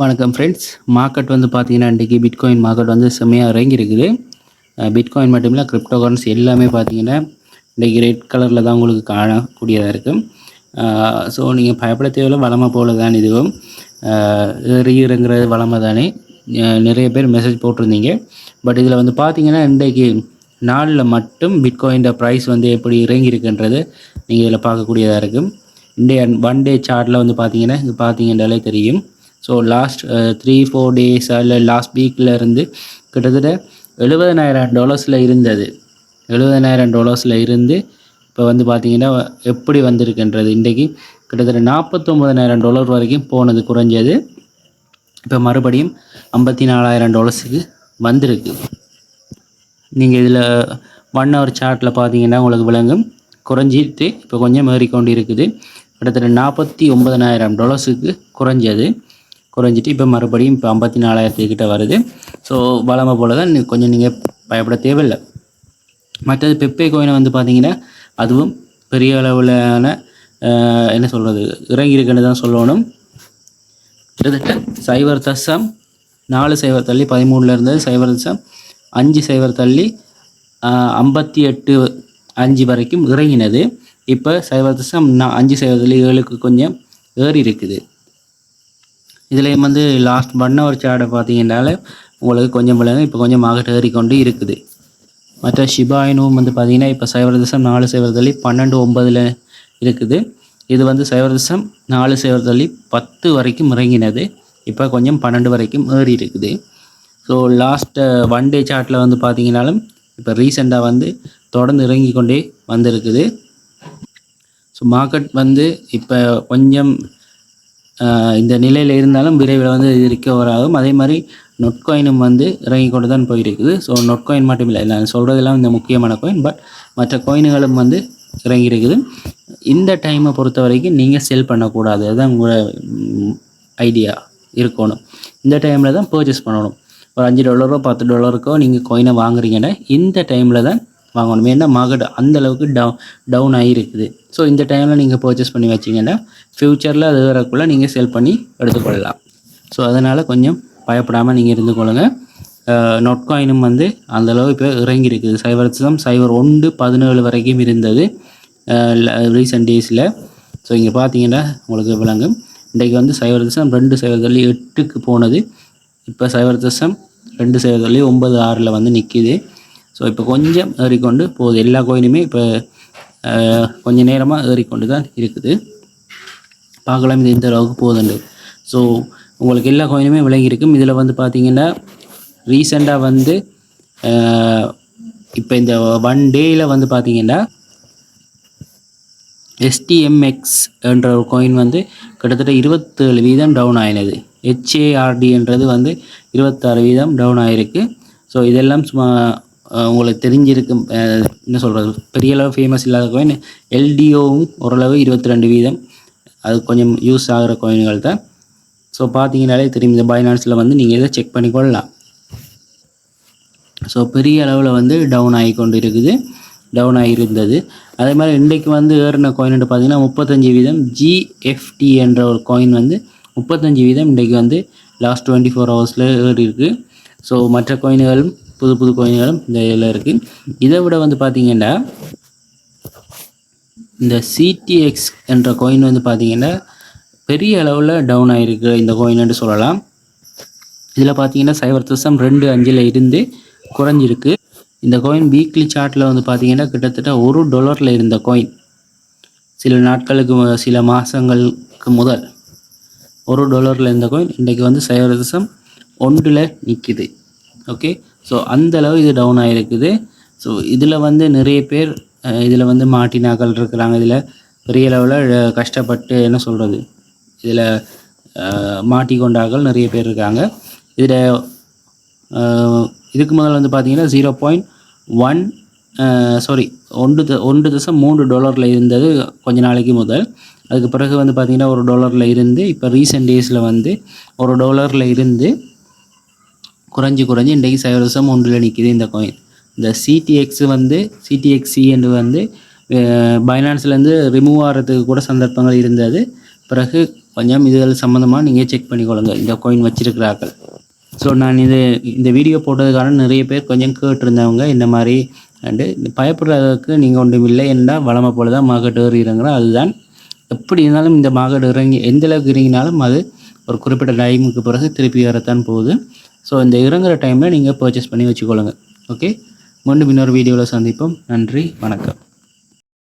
வணக்கம் friends market வந்து பார்த்தீங்கன்னா இன்றைக்கி பிட்காயின் மார்க்கெட் வந்து செம்மையாக இறங்கியிருக்குது. பிட்காயின் மட்டும் இல்லை கிரிப்டோ கரன்சி எல்லாமே பார்த்தீங்கன்னா இன்றைக்கி ரெட் கலரில் தான் உங்களுக்கு காணக்கூடியதாக இருக்கும் ஸோ நீங்கள் பயப்பட தேவையில்ல வளமாக போல தான் இதுவும். ஏறிங்கிறது வளமாக தானே. நிறைய பேர் மெசேஜ் போட்டிருந்தீங்க. பட் இதில் வந்து பார்த்தீங்கன்னா இன்றைக்கு நாளில் மட்டும் பிட்காயின் ப்ரைஸ் வந்து எப்படி இறங்கியிருக்குன்றது நீங்கள் இதில் பார்க்கக்கூடியதாக இருக்கும் இன்றைய ஒன் டே சார்ட்டில் வந்து பார்த்தீங்கன்னா இங்கே பார்த்தீங்கன்னாலே தெரியும். So last three four days இல்லை லாஸ்ட் வீக்கில் இருந்து கிட்டத்தட்ட எழுபதனாயிரம் டாலர்ஸில் இருந்தது. எழுபதனாயிரம் டாலர்ஸில் இருந்து இப்போ வந்து பார்த்திங்கன்னா எப்படி வந்திருக்குன்றது? இன்றைக்கி கிட்டத்தட்ட நாற்பத்தொம்பதனாயிரம் டாலர் வரைக்கும் போனது குறைஞ்சது. இப்போ மறுபடியும் ஐம்பத்தி நாலாயிரம் டாலர்ஸுக்கு வந்திருக்கு. நீங்கள் இதில் ஒன் ஹவர் சார்ட்டில் பார்த்தீங்கன்னா உங்களுக்கு விளங்கும். குறைஞ்சிட்டு இப்போ கொஞ்சம் ஏறிக்கொண்டு இருக்குது கிட்டத்தட்ட நாற்பத்தி ஒன்பதனாயிரம் டாலர்ஸுக்கு குறைஞ்சது. குறைஞ்சிட்டு இப்போ மறுபடியும் இப்போ ஐம்பத்தி நாலாயிரத்துக்கிட்ட வருது. ஸோ வளமை போல தான் கொஞ்சம் நீங்கள் பயப்பட தேவையில்லை. மற்றது பெப்பே கோயினை வந்து பார்த்தீங்கன்னா அதுவும் பெரிய அளவிலான என்ன சொல்கிறது இறங்கியிருக்குன்னு தான் சொல்லணும். கிட்டத்தட்ட சைவர் தசம் நாலு சைவர் தள்ளி பதிமூணுல இருந்தது சைவர் தசம் அஞ்சு சைவர் தள்ளி ஐம்பத்தி எட்டு அஞ்சு வரைக்கும் இறங்கினது. இப்போ சைவர் தசம் நான் அஞ்சு சைவர் தள்ளி ஏழுக்கு கொஞ்சம் ஏறி இருக்குது இதுலேயும் வந்து லாஸ்ட் பண்ண ஒரு சார்ட்டை பார்த்தீங்கன்னால உங்களுக்கு கொஞ்சம் விலங்கு இப்போ கொஞ்சம் மார்க்கெட் ஏறிக்கொண்டு இருக்குது. மற்ற ஷிபாயினும் வந்து பார்த்தீங்கன்னா இப்போ சைபர் தசம் நாலு சைபர் தள்ளி பன்னெண்டு ஒம்பதில் இருக்குது. இது வந்து சைபர் தசம் நாலு சைபர் தள்ளி பத்து வரைக்கும் இறங்கினது. இப்போ கொஞ்சம் பன்னெண்டு வரைக்கும் ஏறி இருக்குது. ஸோ லாஸ்ட்டு ஒன் டே சார்ட்டில் வந்து பார்த்தீங்கனாலும் இப்போ ரீசெண்டாக வந்து தொடர்ந்து இறங்கி கொண்டே வந்திருக்குது. ஸோ மார்க்கெட் வந்து இப்போ கொஞ்சம் இந்த நிலையில் இருந்தாலும் விரைவில் வந்து இது ரிக்கவர் ஆகும் அதே மாதிரி நொட்காயினும் வந்து இறங்கி கொண்டு தான் போயிருக்குது. ஸோ நொட்காயின் மட்டும் இல்லை நான் சொல்கிறதெல்லாம் இந்த முக்கியமான காயின் பட் மற்ற காயின்களும் வந்து இறங்கி இருக்குது இந்த டைமை பொறுத்த வரைக்கும் நீங்கள் செல் பண்ணக்கூடாது. அதுதான் உங்களோட ஐடியா இருக்கணும். இந்த டைமில் தான் பர்ச்சேஸ் பண்ணணும். ஒரு அஞ்சு டாலரோ பத்து டாலருக்கோ நீங்கள் காயினை வாங்குறீங்கன்னா இந்த டைமில் தான் வாங்கணும். ஏன்னா மார்க்கெட் அந்த அளவுக்கு டவு டவுன் ஆகிருக்குது ஸோ இந்த டைமில் நீங்கள் பர்ச்சேஸ் பண்ணி வச்சிங்கன்னா ஃப்யூச்சரில் அது வரக்குள்ளே நீங்கள் செல் பண்ணி எடுத்துக்கொள்ளலாம். ஸோ அதனால் கொஞ்சம் பயப்படாமல் நீங்கள் இருந்து கொள்ளுங்க. நொட்காயினும் வந்து அந்தளவு இப்போ இறங்கி இருக்குது. சைபர் தசம் சைபர் ஒன்று பதினேழு வரைக்கும் இருந்தது ரீசெண்ட் டேஸில் ஸோ இங்கே பார்த்தீங்கன்னா உங்களுக்கு விளங்கும். இன்றைக்கு வந்து சைபர் தசம் ரெண்டு சைபர் தள்ளி எட்டுக்கு போனது. இப்போ சைபர் தசம் ரெண்டு சைபர் தள்ளி ஒன்பது ஆறில் வந்து நிற்கிது ஸோ இப்போ கொஞ்சம் ஏறிக்கொண்டு போகுது எல்லா கோயிலுமே இப்போ கொஞ்சம் நேரமாக ஏறிக்கொண்டு தான் இருக்குது. பார்க்கலாம் இது இந்த அளவுக்கு போகுதுண்டு ஸோ உங்களுக்கு எல்லா கோயினுமே விளங்கியிருக்கும். இதில் வந்து பார்த்தீங்கன்னா ரீசெண்டாக வந்து இப்போ இந்த ஒன் டேயில் வந்து பார்த்தீங்கன்னா எஸ்டிஎம்எக்ஸ் என்ற ஒரு கோயின் வந்து கிட்டத்தட்ட இருபத்தேழு வீதம் டவுன் ஆயினது. ஹெச்ஏஆர்டின்றது வந்து இருபத்தாறு வீதம் டவுன் ஆகிருக்கு ஸோ இதெல்லாம் சும்மா உங்களுக்கு தெரிஞ்சிருக்கும் என்ன சொல்கிறது பெரிய அளவு ஃபேமஸ் இல்லாத காயின் எல்டிஓவும் ஓரளவு இருபத்தி ரெண்டு வீதம். அது கொஞ்சம் யூஸ் ஆகிற கோயின்கள் தான். ஸோ பார்த்தீங்கனாலே தெரியும் இந்த பைனான்ஸில் வந்து நீங்கள் இதை செக் பண்ணி கொள்ளலாம். ஸோ பெரிய அளவில் வந்து டவுன் ஆகி கொண்டு இருக்குது டவுன் ஆகியிருந்தது அதே மாதிரி இன்றைக்கு வந்து ஏறின கோயின்ட்டு பார்த்தீங்கன்னா முப்பத்தஞ்சு வீதம். ஜிஎஃப்டி என்ற ஒரு காயின் வந்து முப்பத்தஞ்சு வீதம் இன்றைக்கு வந்து லாஸ்ட் டுவெண்ட்டி ஃபோர் ஹவர்ஸில் ஏறி இருக்குது ஸோ மற்ற காயின்களும் புது புது கோயில்களும் இந்த இதில் இருக்குது இதை விட வந்து பார்த்தீங்கன்னா இந்த சிடிஎக்ஸ் என்ற கோயின் வந்து பார்த்தீங்கன்னா பெரிய அளவில் டவுன் ஆகிருக்கு இந்த கோயின்னு சொல்லலாம். இதில் பார்த்தீங்கன்னா சைபர் தசம் ரெண்டு அஞ்சில் இருந்து குறைஞ்சிருக்கு. இந்த கோயின் வீக்லி சார்ட்டில் வந்து பார்த்தீங்கன்னா கிட்டத்தட்ட ஒரு டாலரில் இருந்த கோயின் சில நாட்களுக்கு சில மாதங்களுக்கு முதல் ஒரு டாலரில் இருந்த கோயின் இன்றைக்கி வந்து சைபர் தசம் ஒன்றில் நிற்கிது. ஓகே ஸோ அந்தளவு இது டவுன் ஆகிருக்குது ஸோ இதில் வந்து நிறைய பேர் இதில் வந்து மாட்டினாக்கள் இருக்கிறாங்க. இதில் பெரிய அளவில் கஷ்டப்பட்டு என்ன சொல்கிறது இதில் மாட்டிக்கொண்டார்கள் நிறைய பேர் இருக்காங்க. இதில் இதுக்கு முதல்ல வந்து பார்த்தீங்கன்னா ஜீரோ பாயிண்ட் ஒன் சாரி ஒன்று த- ஒன்று தசம் மூன்று டாலரில் இருந்தது கொஞ்ச நாளைக்கு முதல். அதுக்கு பிறகு வந்து பார்த்திங்கன்னா ஒரு டாலரில் இருந்து இப்போ ரீசெண்ட் டேஸில் வந்து ஒரு டாலரில் இருந்து குறைஞ்சி குறைஞ்சி இன்றைக்கு சைவரசம் ஒன்றில் நிற்கிது இந்த காயின் இந்த சிடிஎக்ஸ் வந்து சிடிஎக்ஸி என்று வந்து பைனான்ஸ்லேருந்து ரிமூவ் ஆகிறதுக்கு கூட சந்தர்ப்பங்கள் இருந்தது. பிறகு கொஞ்சம் இதில் சம்மந்தமாக நீங்கள் செக் பண்ணிக்கொள்ளுங்க. இந்த கோயின் வச்சிருக்கிறார்கள். ஸோ நான் இது இந்த வீடியோ போட்டதுக்கான நிறைய பேர் கொஞ்சம் கேட்டிருந்தவங்க இந்த மாதிரி அண்டு பயப்படுறதுக்கு நீங்கள் ஒன்றும் இல்லை என்றால் வளமை போல தான் மார்க்கெட் ஏறி இறங்குறோம். அதுதான் எப்படி இருந்தாலும் இந்த மார்க்கெட் இறங்கி எந்த அளவுக்கு இறங்கினாலும் அது ஒரு குறிப்பிட்ட டைமுக்கு பிறகு திருப்பி வரத்தான் போகுது. ஸோ இந்த இறங்குற டைமில் நீங்கள் பர்ச்சேஸ் பண்ணி வச்சுக்கொள்ளுங்க. ஓகே மீண்டும் இன்னொரு வீடியோவில் சந்திப்போம். நன்றி. வணக்கம்.